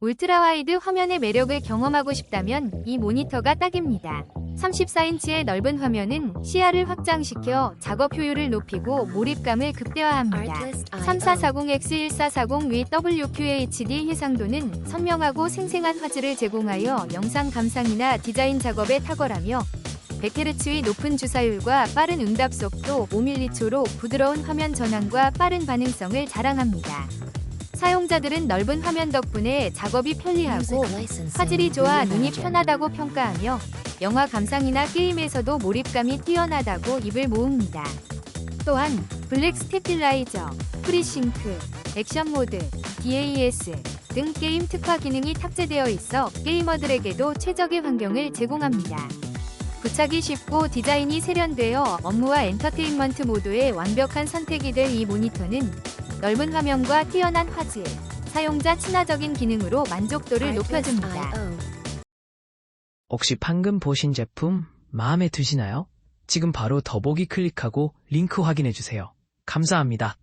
울트라와이드 화면의 매력을 경험하고 싶다면 이 모니터가 딱입니다. 34인치의 넓은 화면은 시야를 확장시켜 작업 효율을 높이고 몰입감을 극대화합니다. 3440X1440 WQHD 해상도는 선명하고 생생한 화질을 제공하여 영상 감상이나 디자인 작업에 탁월하며 100Hz의 높은 주사율과 빠른 응답 속도 5mH로 부드러운 화면 전환과 빠른 반응성을 자랑합니다. 사용자들은 넓은 화면 덕분에 작업이 편리하고 화질이 좋아 눈이 편하다고 평가하며 영화 감상이나 게임에서도 몰입감이 뛰어나다고 입을 모읍니다. 또한 블랙 스테필라이저, 프리싱크, 액션 모드, DAS 등 게임 특화 기능이 탑재되어 있어 게이머들에게도 최적의 환경을 제공합니다. 부착이 쉽고 디자인이 세련되어 업무와 엔터테인먼트 모두의 완벽한 선택이 될 이 모니터는 넓은 화면과 뛰어난 화질, 사용자 친화적인 기능으로 만족도를 높여줍니다. 혹시 방금 보신 제품 마음에 드시나요? 지금 바로 더보기 클릭하고 링크 확인해 주세요. 감사합니다.